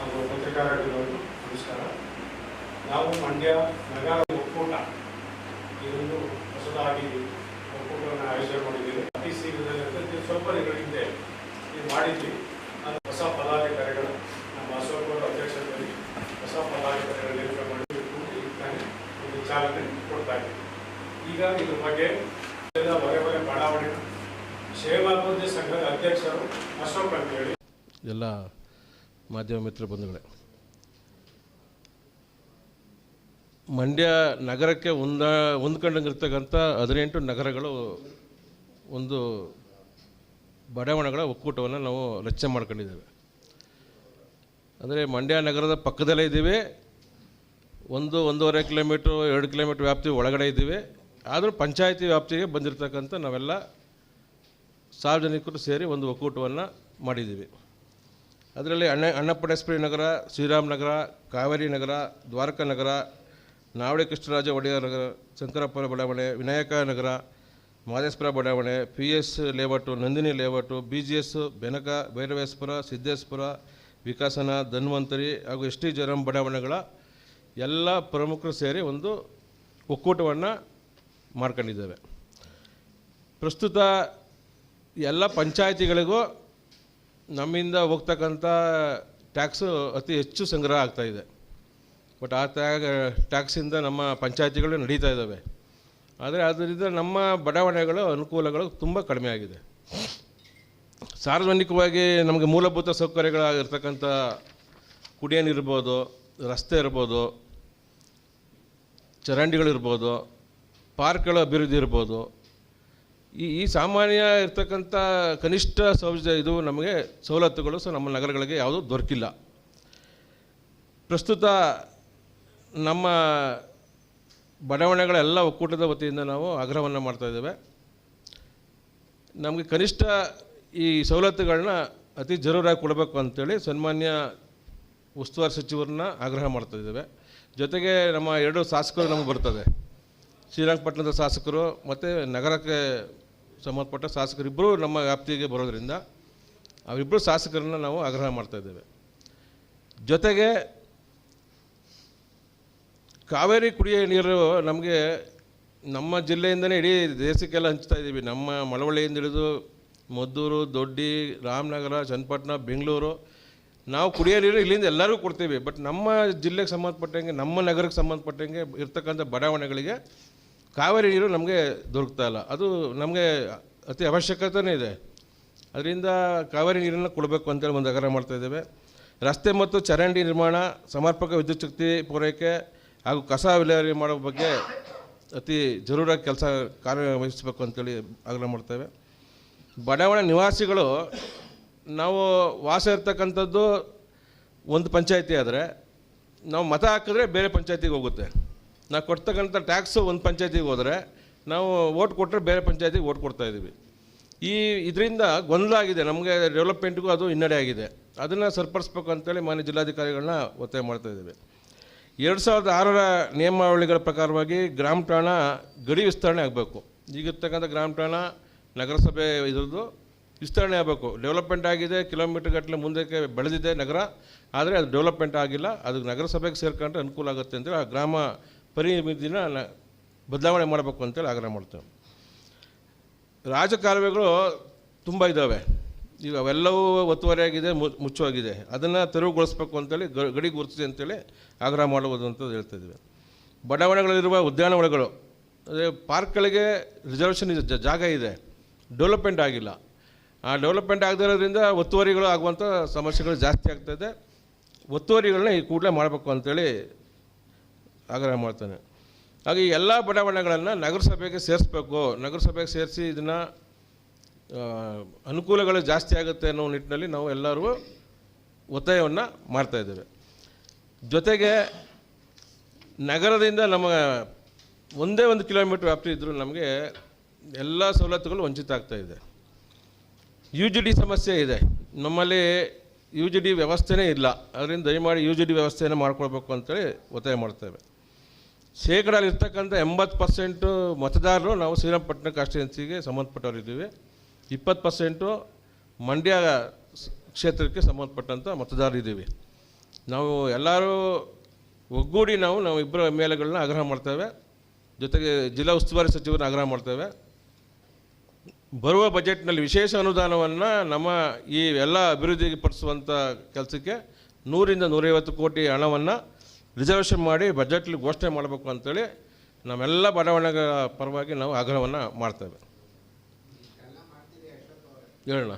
ಹಾಗೂ ಪತ್ರಿಕಾರರಿಗೆ ನಮಸ್ಕಾರ. ನಾವು ಮಂಡ್ಯ ನಗರ ಒಕ್ಕೂಟ ಇದೊಂದು ಹೊಸದಾಗಿ ಒಕ್ಕೂಟವನ್ನು ಆಯೋಜನೆ ಮಾಡಿದ್ದೇವೆ. ಅತಿ ಶೀಘ್ರದಲ್ಲಿ ಸ್ವಲ್ಪ ದಿನಗಳ ಹಿಂದೆ ಇದು ಮಾಡಿದ್ವಿ. ಅದು ಹೊಸ ಪದಾಧಿಕಾರಿಗಳು, ನಮ್ಮ ಅಶೋಕ್ ಅವರ ಅಧ್ಯಕ್ಷತೆಯಲ್ಲಿ ಹೊಸ ಪದಾಧಿಕಾರಿಗಳ ನೇಮಕ ಮಾಡಿ ಒಂದು ಚಾಲನೆ ಕೊಡ್ತಾ ಇದ್ದೀವಿ ಈಗ ಇದ್ರ ಬಗ್ಗೆ ಎಲ್ಲ ಹೊರೆ ಹೊರೆ ಬಡಾವಣೆ ಕ್ಷೇಮಾಭಿವೃದ್ಧಿ ಸಂಘದ ಅಧ್ಯಕ್ಷರು ಅಶೋಕ್ ಅಂತ ಹೇಳಿ ಎಲ್ಲ ಮಾಧ್ಯಮ ಮಿತ್ರ ಬಂಧುಗಳೇ, ಮಂಡ್ಯ ನಗರಕ್ಕೆ ಹೊಂದ ಹೊಂದ್ಕೊಂಡಂಗಿರ್ತಕ್ಕಂಥ ಹದಿನೆಂಟು ನಗರಗಳು ಒಂದು ಬಡಾವಣೆಗಳ ಒಕ್ಕೂಟವನ್ನು ನಾವು ರಚನೆ ಮಾಡ್ಕೊಂಡಿದ್ದೇವೆ. ಅಂದರೆ ಮಂಡ್ಯ ನಗರದ ಪಕ್ಕದಲ್ಲೇ ಇದ್ದೀವಿ, ಒಂದು, ಒಂದೂವರೆ ಕಿಲೋಮೀಟ್ರು, ಎರಡು ಕಿಲೋಮೀಟ್ರ್ ವ್ಯಾಪ್ತಿ ಒಳಗಡೆ ಇದ್ದೀವಿ. ಆದರೂ ಪಂಚಾಯತಿ ವ್ಯಾಪ್ತಿಗೆ ಬಂದಿರತಕ್ಕಂಥ ನಾವೆಲ್ಲ ಸಾರ್ವಜನಿಕರು ಸೇರಿ ಒಂದು ಒಕ್ಕೂಟವನ್ನು ಮಾಡಿದ್ದೀವಿ. ಅದರಲ್ಲಿ ಅಣ್ಣ ಅಣ್ಣಪ್ಪಣೇಶ್ವರಿ ನಗರ ಶ್ರೀರಾಮ್ ನಗರ ಕಾವೇರಿ ನಗರ, ದ್ವಾರಕಾ ನಗರ ನಾವಡಿ ಕೃಷ್ಣರಾಜ ಒಡೆಯರ್ ನಗರ ಶಂಕರಪ್ಪನ ಬಡಾವಣೆ, ವಿನಾಯಕ ನಗರ, ಮಾದೇಶ್ವರ ಬಡಾವಣೆ P S layout, Nandini layout, B G S, Benaka, Bhairaveshwara, Siddeshwara, Vikasana, Dhanvantari ಹಾಗೂ ಎಸ್ ಟಿ ಜಯರಾಮ್ ಬಡಾವಣೆಗಳ ಎಲ್ಲ ಪ್ರಮುಖರು ಸೇರಿ ಒಂದು ಒಕ್ಕೂಟವನ್ನು ಮಾಡ್ಕೊಂಡಿದ್ದೇವೆ. ಪ್ರಸ್ತುತ ಎಲ್ಲ ಪಂಚಾಯತಿಗಳಿಗೂ ನಮ್ಮಿಂದ ಹೋಗ್ತಕ್ಕಂಥ ಟ್ಯಾಕ್ಸು ಅತಿ ಹೆಚ್ಚು ಸಂಗ್ರಹ ಆಗ್ತಾ ಇದೆ. ಬಟ್ ಆ ಟ್ಯಾಗ್, ಟ್ಯಾಕ್ಸಿಂದ ನಮ್ಮ ಪಂಚಾಯತಿಗಳು ನಡೀತಾ ಇದ್ದಾವೆ. ಆದರೆ ಅದರಿಂದ ನಮ್ಮ ಬಡಾವಣೆಗಳು, ಅನುಕೂಲಗಳು ತುಂಬ ಕಡಿಮೆ ಆಗಿದೆ. ಸಾರ್ವಜನಿಕವಾಗಿ ನಮಗೆ ಮೂಲಭೂತ ಸೌಕರ್ಯಗಳಾಗಿರ್ತಕ್ಕಂಥ ಕುಡಿಯೋ ನೀರಿರ್ಬೋದು ರಸ್ತೆ ಇರ್ಬೋದು, ಚರಂಡಿಗಳಿರ್ಬೋದು, ಪಾರ್ಕ್ಗಳ ಅಭಿವೃದ್ಧಿ ಇರ್ಬೋದು ಈ ಈ ಸಾಮಾನ್ಯ ಇರ್ತಕ್ಕಂಥ ಕನಿಷ್ಠ ಸೌಲಭ್ಯ ಇದು ನಮಗೆ ಸವಲತ್ತುಗಳು ಸೊ ನಮ್ಮ ನಗರಗಳಿಗೆ ಯಾವುದೂ ದೊರಕಿಲ್ಲ. ಪ್ರಸ್ತುತ ನಮ್ಮ ಬಡಾವಣೆಗಳೆಲ್ಲ ಒಕ್ಕೂಟದ ವತಿಯಿಂದ ನಾವು ಆಗ್ರಹವನ್ನು ಮಾಡ್ತಾಯಿದ್ದೇವೆ ನಮಗೆ ಕನಿಷ್ಠ ಈ ಸವಲತ್ತುಗಳನ್ನ ಅತಿ ಜರೂರಾಗಿ ಕೊಡಬೇಕು ಅಂತೇಳಿ ಸನ್ಮಾನ್ಯ ಉಸ್ತುವಾರಿ ಸಚಿವರನ್ನ ಆಗ್ರಹ ಮಾಡ್ತಾಯಿದ್ದೇವೆ ಜೊತೆಗೆ ನಮ್ಮ ಎರಡು ಶಾಸಕರು ನಮಗೆ ಬರ್ತದೆ. ಶ್ರೀರಂಗಪಟ್ಟಣದ ಶಾಸಕರು ಮತ್ತು ನಗರಕ್ಕೆ ಸಂಬಂಧಪಟ್ಟ ಶಾಸಕರಿಬ್ಬರು ನಮ್ಮ ವ್ಯಾಪ್ತಿಗೆ ಬರೋದರಿಂದ ಅವರಿಬ್ಬರು ಶಾಸಕರನ್ನ ನಾವು ಆಗ್ರಹ ಮಾಡ್ತಾಯಿದ್ದೇವೆ ಜೊತೆಗೆ ಕಾವೇರಿ ಕುಡಿಯೋ ನೀರು ನಮಗೆ ನಮ್ಮ ಜಿಲ್ಲೆಯಿಂದನೇ ಇಡೀ ದೇಶಕ್ಕೆಲ್ಲ ಹಂಚ್ತಾ ಇದ್ದೀವಿ. ನಮ್ಮ ಮಳವಳ್ಳಿಯಿಂದ ಹಿಡಿದು ಮದ್ದೂರು, ದೊಡ್ಡಿ, ರಾಮನಗರ, ಚನ್ನಪಟ್ಟಣ, ಬೆಂಗಳೂರು ನಾವು ಕುಡಿಯೋ ನೀರು ಇಲ್ಲಿಂದ ಎಲ್ಲರಿಗೂ ಕೊಡ್ತೀವಿ. ಬಟ್ ನಮ್ಮ ಜಿಲ್ಲೆಗೆ ಸಂಬಂಧಪಟ್ಟಂಗೆ, ನಮ್ಮ ನಗರಕ್ಕೆ ಸಂಬಂಧಪಟ್ಟಂಗೆ ಇರ್ತಕ್ಕಂಥ ಬಡಾವಣೆಗಳಿಗೆ ಕಾವೇರಿ ನೀರು ನಮಗೆ ದೊರಕ್ತಾ ಇಲ್ಲ. ಅದು ನಮಗೆ ಅತಿ ಅವಶ್ಯಕತೆಯೇ ಇದೆ. ಅದರಿಂದ ಕಾವೇರಿ ನೀರನ್ನು ಕೊಡಬೇಕು ಅಂತೇಳಿ ಒಂದು ಆಗ್ರಹ ಮಾಡ್ತಾಯಿದ್ದೇವೆ ರಸ್ತೆ ಮತ್ತು ಚರಂಡಿ ನಿರ್ಮಾಣ, ಸಮರ್ಪಕ ವಿದ್ಯುತ್ ಶಕ್ತಿ ಪೂರೈಕೆ ಹಾಗೂ ಕಸ ವಿಲೇವಾರಿ ಮಾಡೋ ಬಗ್ಗೆ ಅತಿ ಜರೂರಾಗಿ ಕೆಲಸ ಕಾರ್ಯವಹಿಸಬೇಕು ಅಂತೇಳಿ ಆಗ್ರಹ ಮಾಡ್ತೇವೆ ಬಡಾವಣೆ ನಿವಾಸಿಗಳು, ನಾವು ವಾಸ ಇರ್ತಕ್ಕಂಥದ್ದು ಒಂದು ಪಂಚಾಯಿತಿ ಆದರೆ, ನಾವು ಮತ ಹಾಕಿದ್ರೆ ಬೇರೆ ಪಂಚಾಯಿತಿಗೆ ಹೋಗುತ್ತೆ. ನಾವು ಕೊಡ್ತಕ್ಕಂಥ ಟ್ಯಾಕ್ಸು ಒಂದು ಪಂಚಾಯತಿಗೆ ಹೋದರೆ ನಾವು ಓಟ್ ಕೊಟ್ಟರೆ ಬೇರೆ ಪಂಚಾಯತಿಗೆ ಓಟ್ ಕೊಡ್ತಾ ಇದ್ದೀವಿ. ಈ ಇದರಿಂದ ಗೊಂದಲ ಆಗಿದೆ. ನಮಗೆ ಡೆವಲಪ್ಮೆಂಟ್ಗೂ ಅದು ಹಿನ್ನಡೆ ಆಗಿದೆ. ಅದನ್ನು ಸರಿಪಡಿಸ್ಬೇಕು ಅಂತೇಳಿ ಮಾನ್ಯ ಜಿಲ್ಲಾಧಿಕಾರಿಗಳನ್ನ ಒತ್ತಾಯ ಮಾಡ್ತಾ ಇದ್ದೀವಿ. ಎರಡು ಸಾವಿರದ ಆರರ ನಿಯಮಾವಳಿಗಳ ಪ್ರಕಾರವಾಗಿ ಗ್ರಾಮ ಠಾಣ ಗಡಿ ವಿಸ್ತರಣೆ ಆಗಬೇಕು. ಈಗಿರ್ತಕ್ಕಂಥ ಗ್ರಾಮ ಠಾಣ ನಗರಸಭೆ ಇದ್ರದ್ದು ವಿಸ್ತರಣೆ ಆಗಬೇಕು. ಡೆವಲಪ್ಮೆಂಟ್ ಆಗಿದೆ ಕಿಲೋಮೀಟರ್ ಗಟ್ಟಲೆ ಮುಂದಕ್ಕೆ ಬೆಳೆದಿದೆ ನಗರ. ಆದರೆ ಅದು ಡೆವಲಪ್ಮೆಂಟ್ ಆಗಿಲ್ಲ. ಅದು ನಗರಸಭೆಗೆ ಸೇರ್ಕೊಂಡ್ರೆ ಅನುಕೂಲ ಆಗುತ್ತೆ ಅಂತೇಳಿ ಆ ಗ್ರಾಮ ಪರಿಮಿತಿನ ಬದಲಾವಣೆ ಮಾಡಬೇಕು ಅಂತೇಳಿ ಆಗ್ರಹ ಮಾಡ್ತೇವೆ. ರಾಜಕಾಲುವೆಗಳು ತುಂಬ ಇದ್ದಾವೆ ಈಗ ಅವೆಲ್ಲವೂ ಒತ್ತುವರಿಯಾಗಿದೆ ಮುಚ್ಚುವಾಗಿದೆ. ಅದನ್ನು ತೆರವುಗೊಳಿಸ್ಬೇಕು ಅಂತೇಳಿ ಗಡಿ ಗುರುತಿಸಿ ಅಂತೇಳಿ ಆಗ್ರಹ ಮಾಡುವುದು ಅಂತ ಹೇಳ್ತಾ ಇದ್ದೀವಿ. ಬಡಾವಣೆಗಳಲ್ಲಿರುವ ಉದ್ಯಾನವನಗಳು, ಅದೇ ಪಾರ್ಕ್ಗಳಿಗೆ ರಿಸರ್ವೇಷನ್ ಜಾಗ ಇದೆ. ಡೆವಲಪ್ಮೆಂಟ್ ಆಗಿಲ್ಲ. ಆ ಡೆವಲಪ್ಮೆಂಟ್ ಆಗದಿರೋದ್ರಿಂದ ಒತ್ತುವರಿಗಳು ಆಗುವಂಥ ಸಮಸ್ಯೆಗಳು ಜಾಸ್ತಿ ಆಗ್ತಾಯಿದೆ ಒತ್ತುವರಿಗಳನ್ನ ಈ ಕೂಡಲೇ ಮಾಡಬೇಕು ಅಂತೇಳಿ ಆಗ್ರಹ ಮಾಡ್ತಾನೆ. ಹಾಗೆ ಎಲ್ಲ ಬಡಾವಣೆಗಳನ್ನು ನಗರಸಭೆಗೆ ಸೇರಿಸ್ಬೇಕು. ನಗರಸಭೆಗೆ ಸೇರಿಸಿ ಇದನ್ನು ಅನುಕೂಲಗಳು ಜಾಸ್ತಿ ಆಗುತ್ತೆ ಅನ್ನೋ ನಿಟ್ಟಿನಲ್ಲಿ ನಾವು ಎಲ್ಲರೂ ಒತ್ತಾಯವನ್ನು ಮಾಡ್ತಾಯಿದ್ದೇವೆ ಜೊತೆಗೆ ನಗರದಿಂದ ನಮ್ಮ ಒಂದೇ ಒಂದು ಕಿಲೋಮೀಟ್ರ್ ವ್ಯಾಪ್ತಿ ಇದ್ದರೂ ನಮಗೆ ಎಲ್ಲ ಸವಲತ್ತುಗಳು ವಂಚಿತ ಆಗ್ತಾಯಿದೆ ಯು ಜಿ ಡಿ ಸಮಸ್ಯೆ ಇದೆ. ನಮ್ಮಲ್ಲಿ ಯು ಜಿ ಡಿ ವ್ಯವಸ್ಥೆನೇ ಇಲ್ಲ. ಅದರಿಂದ ದಯಮಾಡಿ ಯು ಜಿ ಡಿ ವ್ಯವಸ್ಥೆಯನ್ನು ಮಾಡ್ಕೊಳ್ಬೇಕು ಅಂತೇಳಿ ಒತ್ತಾಯ ಮಾಡ್ತೇವೆ. ಶೇಕಡಲ್ಲಿ ಇರ್ತಕ್ಕಂಥ ಎಂಬತ್ತು ಪರ್ಸೆಂಟು ಮತದಾರರು ನಾವು ಶ್ರೀರಂಗಪಟ್ಟಣ ಕಾನ್ಸ್ಟಿಟ್ಯೂನ್ಸಿಗೆ ಸಂಬಂಧಪಟ್ಟವರಿದ್ದೀವಿ. ಇಪ್ಪತ್ತು ಪರ್ಸೆಂಟು ಮಂಡ್ಯ ಕ್ಷೇತ್ರಕ್ಕೆ ಸಂಬಂಧಪಟ್ಟಂಥ ಮತದಾರರಿದ್ದೀವಿ. ನಾವು ಎಲ್ಲರೂ ಒಗ್ಗೂಡಿ ನಾವು ನಾವು ಇಬ್ಬರ ಮೇಲೆಗಳನ್ನ ಆಗ್ರಹ ಮಾಡ್ತೇವೆ. ಜೊತೆಗೆ ಜಿಲ್ಲಾ ಉಸ್ತುವಾರಿ ಸಚಿವರನ್ನ ಆಗ್ರಹ ಮಾಡ್ತೇವೆ. ಬರುವ ಬಜೆಟ್ನಲ್ಲಿ ವಿಶೇಷ ಅನುದಾನವನ್ನು ನಮ್ಮ ಈ ಎಲ್ಲ ಅಭಿವೃದ್ಧಿಗೆ ಪಡಿಸುವಂಥ ಕೆಲಸಕ್ಕೆ ನೂರಿಂದ ನೂರೈವತ್ತು ಕೋಟಿ ಹಣವನ್ನು ರಿಸರ್ವೇಷನ್ ಮಾಡಿ ಬಜೆಟ್ಲಿ ಘೋಷಣೆ ಮಾಡಬೇಕು ಅಂತೇಳಿ ನಾವೆಲ್ಲ ಬಡಾವಣೆಗಳ ಪರವಾಗಿ ನಾವು ಆಗ್ರಹವನ್ನು ಮಾಡ್ತೇವೆ. ಹೇಳೋಣ